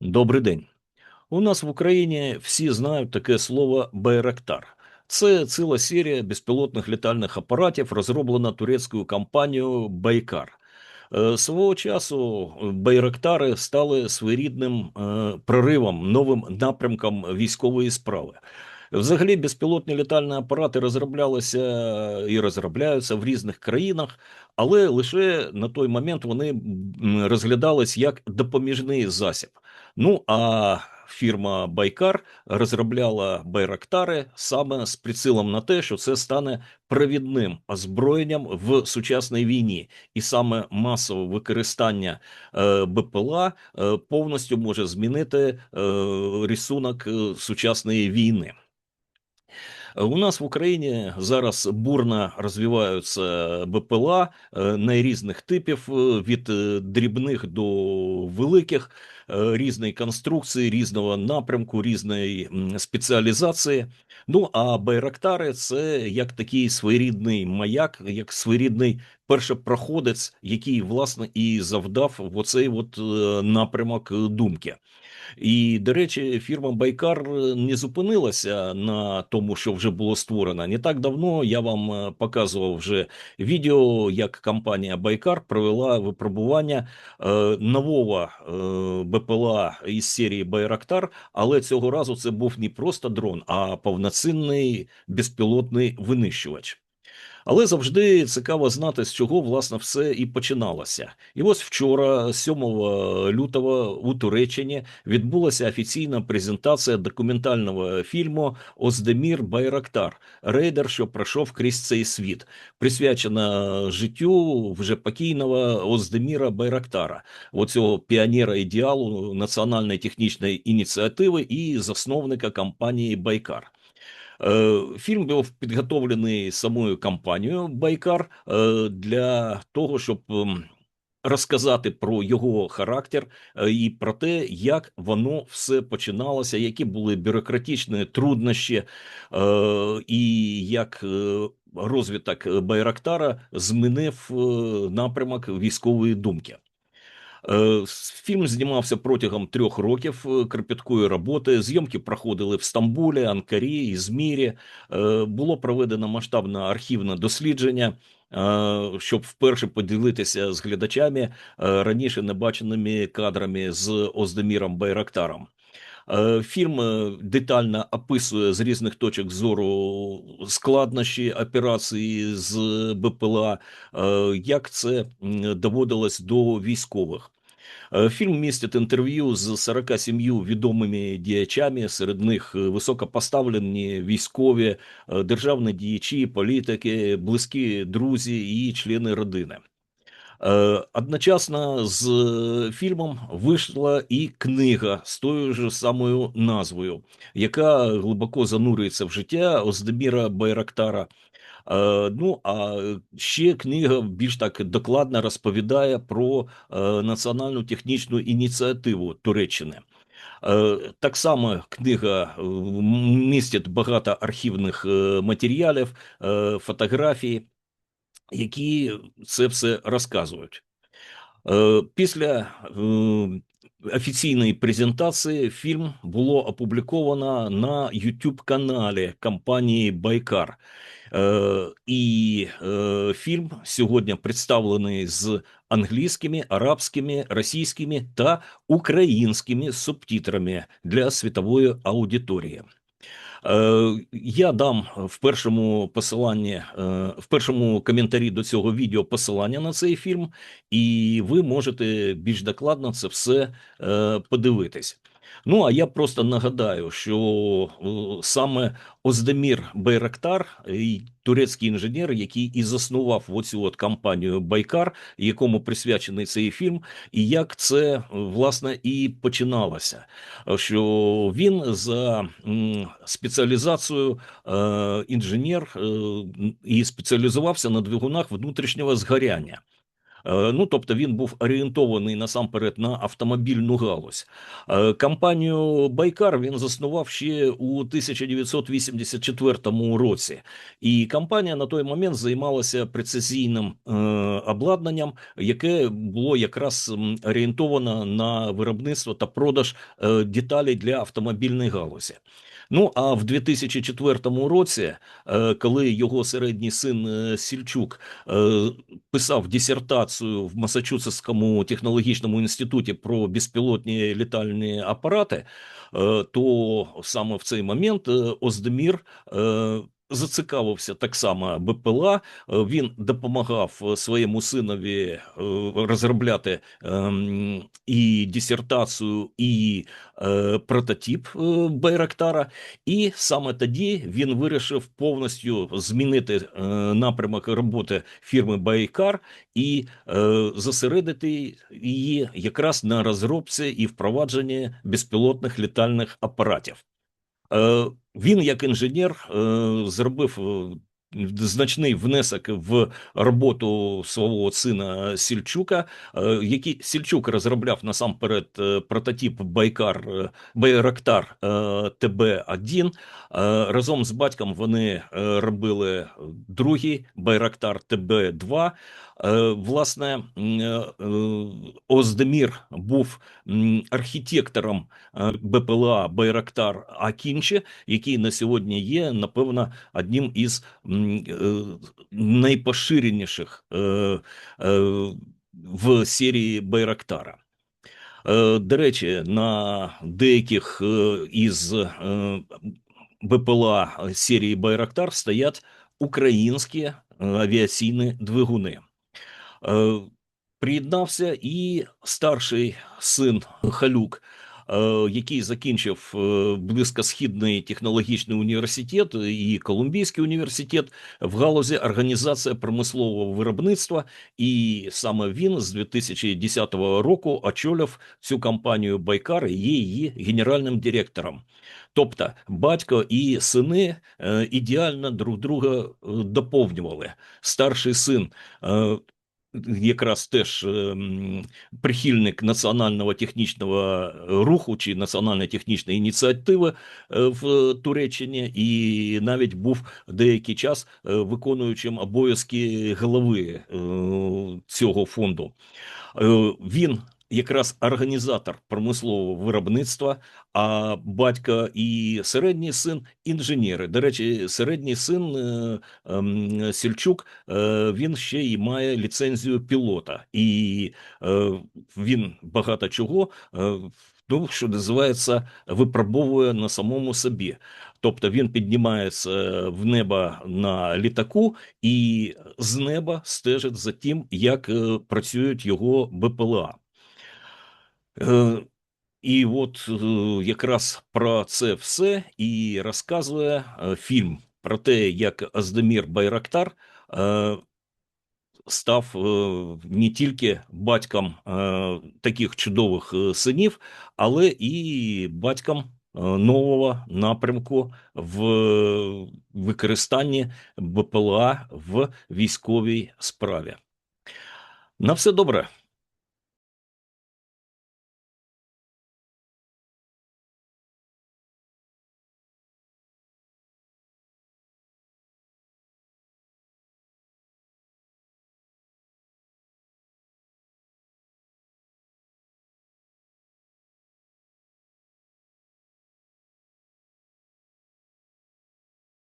Добрий день. У нас в Україні всі знають таке слово Байрактар. Це ціла серія безпілотних літальних апаратів, розроблена турецькою компанією Байкар. Е, Свого часу Байрактари стали своєрідним е, проривом, новим напрямком військової справи. Взагалі, безпілотні літальні апарати розроблялися і розробляються в різних країнах, але лише на той момент вони розглядались як допоміжний засіб. Ну а фірма Байкар розробляла байрактари саме з прицілом на те, що це стане провідним озброєнням в сучасній війні, і саме масове використання е, БПЛА е, повністю може змінити е, рисунок сучасної війни. У нас в Україні зараз бурно розвиваються БПЛА е, найрізних типів, е, від е, дрібних до великих, різної конструкції, різного напрямку, різної спеціалізації. Ну а байрактари це як такий своєрідний маяк, як своєрідний першопроходець, який власне і завдав в оцей от напрямок думки. І, до речі, фірма Байкар е, не зупинилася на тому, що вже було створено. Не так давно я вам е, показував вже відео, як компанія Байкар провела випробування е, нового БПЛА із серії Байрактар, але цього разу це був не просто дрон, а повноцінний безпілотний винищувач. Але завжди цікаво знати, з чого власне все і починалося. І ось вчора, 7 лютого, у Туреччині відбулася офіційна презентація документального фільму Оздемір Байрактар Рейдер, що пройшов крізь цей світ, присвячена життю вже покійного Оздеміра Байрактара, оцього піонера ідеалу національної технічної ініціативи і засновника компанії Байкар. Е, Фільм був підготовлений самою компанією Байкар е, для того, щоб розказати про його характер і про те, як воно все починалося, які були бюрократичні труднощі, і як розвиток Байрактара змінив напрямок військової думки. Е, Фільм знімався протягом трьох років е, кропіткої роботи. Зйомки проходили в Стамбулі, Анкарі, Ізмірі. Е, Було проведено масштабне архівне дослідження, щоб вперше поділитися з глядачами раніше небаченими кадрами з Оздеміром Байрактаром. Е, Фільм е, детально описує з різних точок зору складнощі операції з БПЛА, е, як це доводилось до військових. Фільм містить інтерв'ю з 47 відомими діячами, серед них високопоставлені військові, державні діячі, політики, близькі друзі і члени родини. Е, Одночасно з е, фільмом вийшла і книга з тою ж самою назвою, яка глибоко занурюється в життя Оздеміра Байрактара. Е, Ну а ще книга більш так докладно розповідає про е, національну технічну ініціативу Туреччини. Е, Так само книга е, містить багато архівних матеріалів, фотографій, які це все розказують. Е, Після е, офіційної презентації фільм було опубліковано на youtube каналі компанії Байкар. Е, І е, фільм сьогодні представлений з англійськими, арабськими, російськими та українськими субтитрами для світової аудиторії. Е, Я дам в першому посиланні, е, в першому коментарі до цього відео посилання на цей фільм, і ви можете більш докладно це все е, подивитись. Ну а я просто нагадаю, що е, саме Оздемір Байрактар, турецький інженер, який і заснував оцю от компанію Байкар, якому присвячений цей фільм, і як це е, власне і починалося. Що він за спеціалізацією е, інженер і спеціалізувався на двигунах внутрішнього згоряння. Е, Ну, тобто він був орієнтований насамперед на автомобільну галузь. Е, Компанію Байкар він заснував ще у 1984 році, і компанія на той момент займалася прецизійним е, обладнанням, яке було якраз орієнтовано на виробництво та продаж деталей для автомобільної галузі. Ну а в 2004 році, е, коли його середній син е, Сільчук е, писав дисертацію в Масачусетському технологічному інституті про безпілотні літальні апарати, то саме в цей момент Оздемір зацікавився так само БПЛА. Е, Він допомагав е, своєму синові е, розробляти ем, і дисертацію, і прототип Байрактара. І саме тоді він вирішив повністю змінити напрямок роботи фірми Байкар і зосередити її якраз на розробці і впровадженні безпілотних літальних апаратів. Е, Він, як інженер, е, зробив е, значний внесок в роботу свого сина Сільчука, е, який Сільчук розробляв насамперед е, прототип Байкар е, Байрактар е, ТБ-1. Е, Разом з батьком вони робили другий Байрактар ТБ-2. Е, Власне, Оздемір був архітектором БПЛА Байрактар Акінче, який на сьогодні є, напевно, одним із найпоширеніших е, е, в серії Байрактара. До речі, на деяких із БПЛА серії Байрактар стоять українські авіаційні двигуни. Приєднався і старший син Халюк, який закінчив е, близькосхідний технологічний університет і Колумбійський університет в галузі організації промислового виробництва. І саме він з 2010 року очолив цю компанію Байкар і її генеральним директором. Тобто батько і сини е, ідеально друг друга е, доповнювали. Старший син е, якраз теж ем, прихильник національного технічного руху чи національної технічної ініціативи е, в Туреччині, і навіть був деякий час е, виконуючим обов'язки голови е, цього фонду. Е, Він якраз організатор промислового виробництва, а батько і середній син інженери. До речі, середній син е, ем, Сільчук е, він ще й має ліцензію пілота, і е, він багато чого. е, Ну, що називається, випробовує на самому собі. Тобто він піднімається в небо на літаку і з неба стежить за тим, як е, працюють його БПЛА. І от е, якраз про це все і розказує е, фільм про те, як Аздемір Байрактар став не тільки батьком таких чудових синів, але і батьком нового напрямку в використанні БПЛА в військовій справі. На все добре.